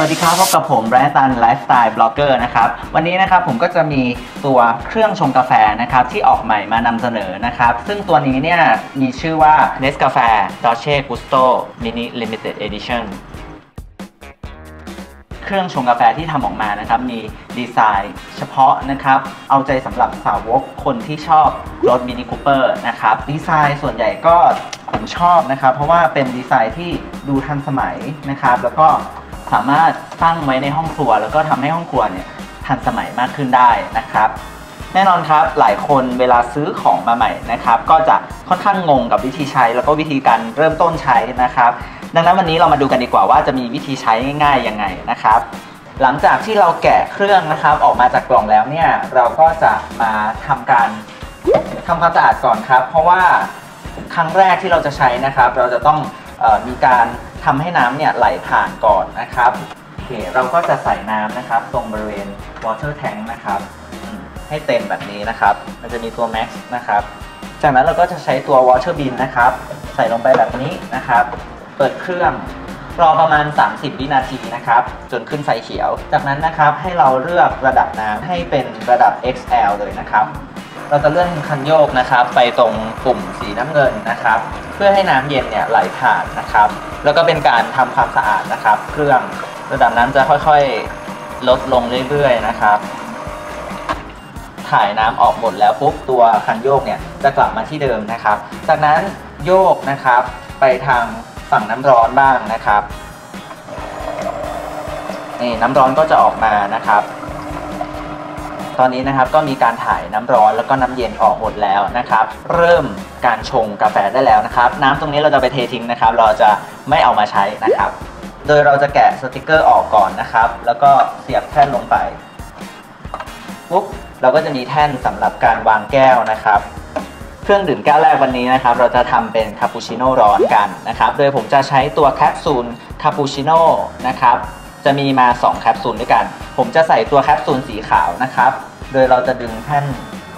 สวัสดีครับพบกับผมแบรนด์ตันไลฟ์สไตล์บล็อกเกอร์นะครับ วันนี้นะครับผมก็จะมีตัวเครื่องชงกาแฟนะครับที่ออกใหม่มานำเสนอนะครับ ซึ่งตัวนี้เนี่ยมีชื่อว่า Nescafe Dolce Gusto Mini Limited Edition เครื่องชงกาแฟที่ทำออกมานะครับมีดีไซน์เฉพาะนะครับ เอาใจสำหรับสาวกคนที่ชอบรถมินิคูเปอร์นะครับ ดีไซน์ส่วนใหญ่ก็ผมชอบนะครับ เพราะว่าเป็นดีไซน์ที่ดูทันสมัยนะครับ แล้วก็ สามารถตั้งไว้ในห้องครัว แล้วก็ทำให้ห้องครัวเนี่ยทันสมัยมากขึ้นได้นะครับ แน่นอนครับหลายคนเวลาซื้อของมาใหม่นะครับ ก็จะค่อนข้างงงกับวิธีใช้ แล้วก็วิธีการเริ่มต้นใช้นะครับ ดังนั้นวันนี้เรามาดูกันดีกว่าว่าจะมีวิธีใช้ง่ายๆยังไงนะครับ หลังจากที่เราแกะเครื่องนะครับ ออกมาจากกล่องแล้วเนี่ยเราก็จะมาทำการทำความสะอาดก่อนครับ เพราะว่าครั้งแรกที่เราจะใช้นะครับ เราจะต้องออมีการ ทำให้น้ำเนี่ยไหลผ่านก่อนนะครับโอเคเราก็จะใส่น้ำนะครับ ตรงบริเวณ water tank นะครับให้เต็มแบบนี้นะครับ มันจะมีตัว max นะครับ จากนั้นเราก็จะใช้ตัว water bin นะครับ ใส่ลงไปแบบนี้นะครับ เปิดเครื่องรอประมาณ 30 วินาทีนะครับ จนขึ้นไฟเขียว จากนั้นนะครับให้เราเลือกระดับน้ำให้เป็นระดับ XL เลยนะครับ เราจะเลื่อนคันโยกนะครับ ไปตรงปุ่มสีน้ำเงินนะครับ พื่อให้น้ำเย็นเนี่ยไหลผ่านนะครับ แล้วก็เป็นการทำความสะอาดนะครับ เครื่องระดับน้ำจะค่อยๆลดลงเรื่อยๆนะครับ ถ่ายน้ำออกหมดแล้วปุ๊บตัวคันโยกเนี่ยจะกลับมาที่เดิมนะครับ จากนั้นโยกนะครับไปทางฝั่งน้ำร้อนบ้างนะครับนี่น้ำร้อนก็จะออกมานะครับ ตอนนี้นะครับก็มีการถ่ายน้ำร้อนแล้วก็น้ำเย็นออกหมดแล้วนะครับ เริ่มการชงกาแฟได้แล้วนะครับ น้ำตรงนี้เราจะไปเททิ้งนะครับ เราจะไม่เอามาใช้นะครับ โดยเราจะแกะสติกเกอร์ออกก่อนนะครับ แล้วก็เสียบแท่นลงไปปุ๊บเราก็จะมีแท่นสำหรับการวางแก้วนะครับเครื่องดื่มแก้วแรกวันนี้นะครับ เราจะทำเป็นคาปูชิโน่ร้อนกันนะครับ โดยผมจะใช้ตัวแคปซูลคาปูชิโน่นะครับ จะมีมา 2 แคปซูลด้วยกัน ผมจะใส่ตัวแคปซูลสีขาวนะครับ โดยเราจะดึงแท่น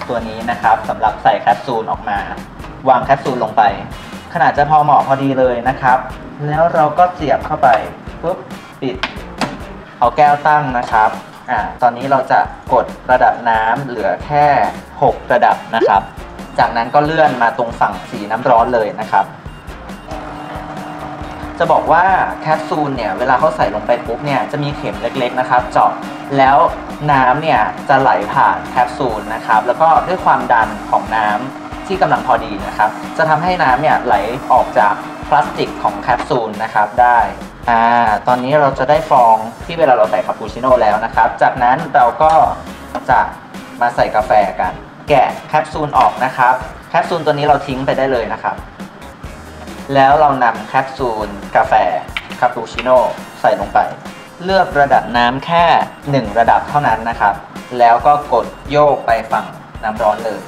ตัวนี้นะครับสำหรับใส่แคปซูลออกมา วางแคปซูลลงไป ขนาดจะพอเหมาะพอดีเลยนะครับ แล้วเราก็เสียบเข้าไปปุ๊บปิด เอาแก้วตั้งนะครับอ่าตอนนี้เราจะกดระดับน้ำเหลือแค่ 6 ระดับนะครับ จากนั้นก็เลื่อนมาตรงฝั่งสีน้ำร้อนเลยนะครับ จะบอกว่าแคปซูลเนี่ยเวลาเขาใส่ลงไปปุ๊บเนี่ยจะมีเข็มเล็กๆนะครับเจาะแล้วน้ำเนี่ยจะไหลผ่านแคปซูลนะครับแล้วก็ด้วยความดันของน้ำที่กำลังพอดีนะครับ จะทำให้น้ำเนี่ยไหลออกจากพลาสติกของแคปซูลนะครับได้อ่าตอนนี้เราจะได้ฟองที่เวลาเราใส่คาปูชิโน่แล้วนะครับ จากนั้นเราก็จะมาใส่กาแฟกัน แกะแคปซูลออกนะครับแคปซูลตัวนี้เราทิ้งไปได้เลยนะครับ แล้วเรานำแคปซูลกาแฟคาปูชิโน่ใส่ลงไป เลือกระดับน้ำแค่ 1 ระดับเท่านั้นนะครับ แล้วก็กดโยกไปฝั่งน้ำร้อนเลย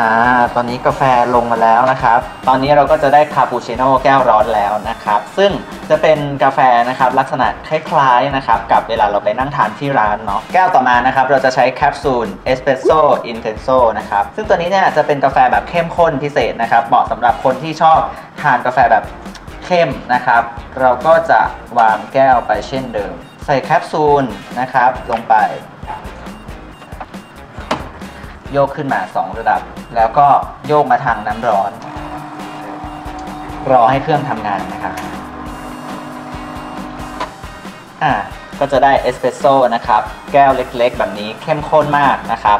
อ่าตอนนี้กาแฟลงมาแล้วนะครับ ตอนนี้เราก็จะได้คาปูชิโน่แก้วร้อนแล้วนะครับ ซึ่งจะเป็นกาแฟนะครับลักษณะคล้ายๆนะครับกับเวลาเราไปนั่งทานที่ร้านเนาะแก้วต่อมานะครับเราจะใช้แคปซูลเอสเปรสโซ่อินเทนโซนะครับซึ่งตัวนี้เนี่ยจะเป็นกาแฟแบบเข้มข้นพิเศษนะครับเหมาะสำหรับคนที่ชอบทานกาแฟแบบเข้มนะครับ เราก็จะวางแก้วไปเช่นเดิม ใส่แคปซูลนะครับลงไป โยกขึ้นมา 2 ระดับ แล้วก็โยกมาทางน้ำร้อน รอให้เครื่องทำงานนะครับอ่าก็จะได้เอสเปรสโซ่นะครับ แก้วเล็กๆ แบบนี้เข้มข้นมากนะครับ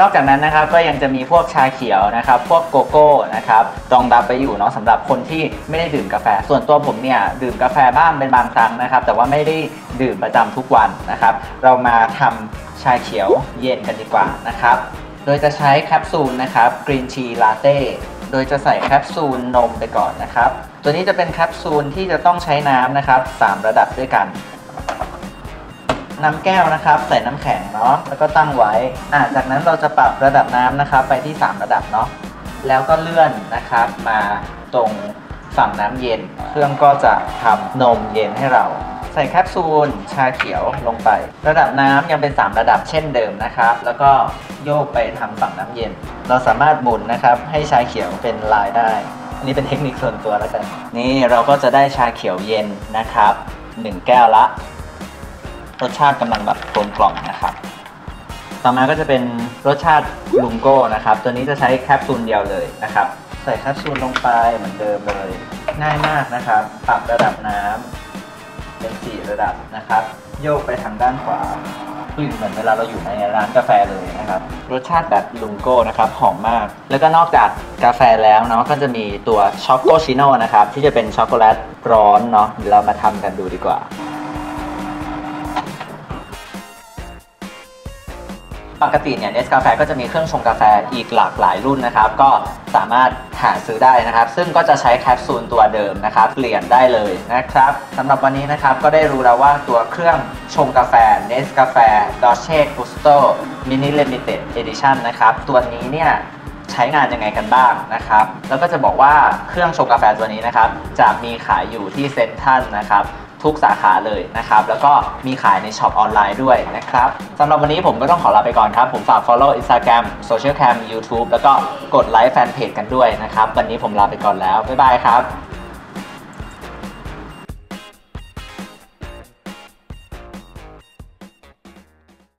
นอกจากนั้นนะครับก็ยังจะมีพวกชาเขียวนะครับ พวกโกโก้นะครับรองรับไปอยู่เนาะสำหรับคนที่ไม่ได้ดื่มกาแฟ ส่วนตัวผมเนี่ยดื่มกาแฟบ้างเป็นบางครั้งนะครับ แต่ว่าไม่ได้ดื่มประจำทุกวันนะครับ เรามาทำชาเขียวเย็นกันดีกว่านะครับ โดยจะใช้แคปซูลนะครับกรีนชีลาเต้โดยจะใส่แคปซูลนมไปก่อนนะครับ ตัวนี้จะเป็นแคปซูลที่จะต้องใช้น้ำนะครับ 3 ระดับด้วยกันน้ำแก้วนะครับ ใส่น้ำแข็งเนาะแล้วก็ตั้งไว้อ่าจากนั้นเราจะปรับระดับน้ำนะครับ ไปที่ 3 ระดับเนาะแล้วก็เลื่อนนะครับ มาตรงฝั่งน้ำเย็น เครื่องก็จะทำนมเย็นให้เรา ใส่แคปซูลชาเขียวลงไป ระดับน้ำยังเป็น 3 ระดับเช่นเดิมนะครับ แล้วก็โยกไปทาฝั่งน้ำเย็น เราสามารถหมุนนะครับให้ชาเขียวเป็นลายได้ อันนี้เป็นเทคนิคส่วนตัวแล้วกัน นี่เราก็จะได้ชาเขียวเย็นนะครับ 1 แก้วละ รสชาติกำลังแบบกลมกล่อมนะครับ ต่อมาก็จะเป็นรสชาติลุงโก้นะครับ ตัวนี้จะใช้แคปซูลเดียวเลยนะครับ ใส่แคปซูลลงไปเหมือนเดิมเลย ง่ายมากนะครับ ปรับระดับน้ำ เป็น 4 ระดับนะครับ โยกไปทางด้านขวากลิ่นเหมือนเวลาเราอยู่ในร้านกาแฟเลยนะครับ รสชาติแบบลุงโก้นะครับหอมมาก แล้วก็นอกจากกาแฟแล้วเนาะก็จะมีตัวช็อกโกชิโน่นะครับ ที่จะเป็นช็อกโกแลตร้อนเนาะเดี๋ยวเรามาทำกันดูดีกว่า ปกติเนี่ยเนสกาแฟก็จะมีเครื่องชงกาแฟอีกหลากหลายรุ่นนะครับ ก็สามารถหาซื้อได้นะครับ ซึ่งก็จะใช้แคปซูลตัวเดิมนะครับเปลี่ยนได้เลยนะครับสำหรับวันนี้นะครับก็ได้รู้แล้วว่าตัวเครื่องชงกาแฟเนสกาแฟ Dolce Gusto Mini Limited Edition นะครับ ตัวนี้เนี่ยใช้งานยังไงกันบ้างนะครับ แล้วก็จะบอกว่าเครื่องชงกาแฟตัวนี้นะครับ จะมีขายอยู่ที่เซ็นทรัลนะครับ ทุกสาขาเลยนะครับ แล้วก็มีขายในช็อปออนไลน์ด้วยนะครับสำหรับวันนี้ผมก็ต้องขอลาไปก่อนครับ ผมฝาก follow Instagram Social Cam YouTube แล้วก็กดไลค์แฟนเพจกันด้วยนะครับ วันนี้ผมลาไปก่อนแล้ว บ๊ายบายครับ